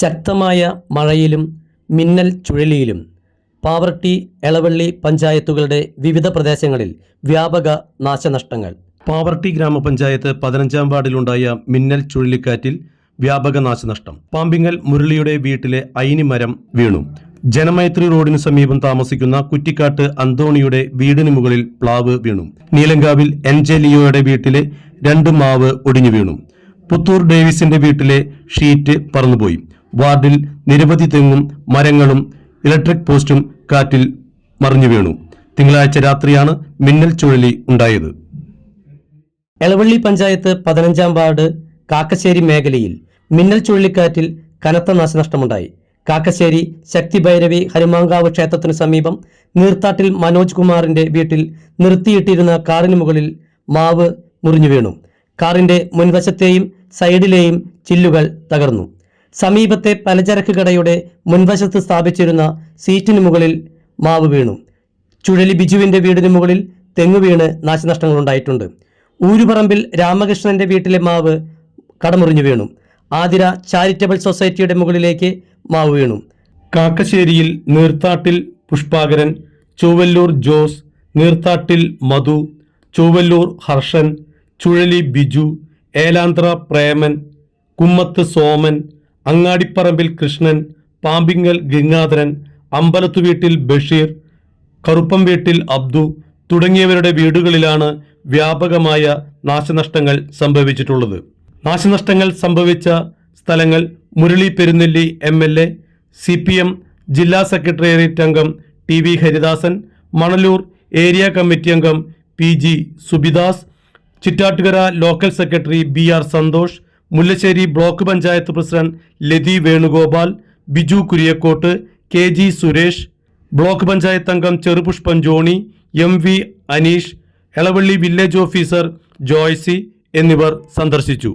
ശക്തമായ മഴയിലും മിന്നൽ ചുഴലിയിലും പാവർട്ടി എളവള്ളി പഞ്ചായത്തുകളുടെ വിവിധ പ്രദേശങ്ങളിൽ വ്യാപക നാശനഷ്ടങ്ങൾ. പാവർട്ടി ഗ്രാമപഞ്ചായത്ത് പതിനഞ്ചാം വാർഡിലുണ്ടായ മിന്നൽ ചുഴലിക്കാറ്റിൽ വ്യാപക നാശനഷ്ടം. പാമ്പിങ്ങൽ മുരളിയുടെ വീട്ടിലെ ഐനിമരം വീണു. ജനമൈത്രി റോഡിന് സമീപം താമസിക്കുന്ന കുറ്റിക്കാട്ട് അന്തോണിയുടെ വീടിന് മുകളിൽ പ്ലാവ് വീണു. നീലങ്കാവിൽ എൻ ജെ ലിയോയുടെ വീട്ടിലെ രണ്ട് മാവ് ഒടിഞ്ഞു വീണു. പുത്തൂർ ഡേവിസിന്റെ വീട്ടിലെ ഷീറ്റ് പറന്നുപോയി. വാർഡിൽ നിരവധി തെങ്ങും മരങ്ങളും ഇലക്ട്രിക് പോസ്റ്റും കാറ്റിൽ മറിഞ്ഞു വീണു. തിങ്കളാഴ്ച രാത്രിയാണ് മിന്നൽ ചുഴലി ഉണ്ടായത്. എളവള്ളി പഞ്ചായത്ത് പതിനഞ്ചാം വാർഡ് കാക്കശ്ശേരി മേഖലയിൽ മിന്നൽ ചുഴലിക്കാറ്റിൽ കനത്ത നാശനഷ്ടമുണ്ടായി. കാക്കശ്ശേരി ശക്തിഭൈരവി ഹനുമാങ്കാവ് ക്ഷേത്രത്തിനു സമീപം നീർത്താട്ടിൽ മനോജ് കുമാറിന്റെ വീട്ടിൽ നിർത്തിയിട്ടിരുന്ന കാറിന് മുകളിൽ മാവ് മുറിഞ്ഞു വീണു. കാറിന്റെ മുൻവശത്തെയും സൈഡിലെയും ചില്ലുകൾ തകർന്നു. സമീപത്തെ പലചരക്ക് കടയുടെ മുൻവശത്ത് സ്ഥാപിച്ചിരുന്ന സീറ്റിന് മുകളിൽ മാവ് വീണു. ചുഴലി ബിജുവിന്റെ വീടിന് മുകളിൽ തെങ്ങു വീണ് നാശനഷ്ടങ്ങൾ ഉണ്ടായിട്ടുണ്ട് ഊരുപറമ്പിൽ രാമകൃഷ്ണന്റെ വീട്ടിലെ മാവ് കടമുറിഞ്ഞു വീണു. ആതിര ചാരിറ്റബിൾ സൊസൈറ്റിയുടെ മുകളിലേക്ക് മാവ് വീണു. കാക്കശ്ശേരിയിൽ നീർത്താട്ടിൽ പുഷ്പാകരൻ ചൊവ്വല്ലൂർ ജോസ് നീർത്താട്ടിൽ മധു ചൊവ്വല്ലൂർ ഹർഷൻ ചുഴലി ബിജു ഏലാന്ത്ര പ്രേമൻ കുമ്മത്ത് സോമൻ അങ്ങാടിപ്പറമ്പിൽ കൃഷ്ണൻ പാമ്പിങ്ങൽ ഗംഗാധരൻ അമ്പലത്തു വീട്ടിൽ ബഷീർ കറുപ്പം വീട്ടിൽ അബ്ദു തുടങ്ങിയവരുടെ വീടുകളിലാണ് വ്യാപകമായ നാശനഷ്ടങ്ങൾ സംഭവിച്ചിട്ടുള്ളത്. നാശനഷ്ടങ്ങൾ സംഭവിച്ച സ്ഥലങ്ങൾ Murali Perunnelli M L A C P M ജില്ലാ സെക്രട്ടേറിയറ്റ് അംഗം T V Haridasan Manalur area committee അംഗം P G Subidas Chittattukara local secretary B R Santhosh Mullassery block panchayat president Lathi Venugopal Biju Kuriakot K G Suresh block panchayat അംഗം Cherupushpam Johny M V Aneesh Elavally village officer Joycy എന്നിവർ സന്ദർശിച്ചു.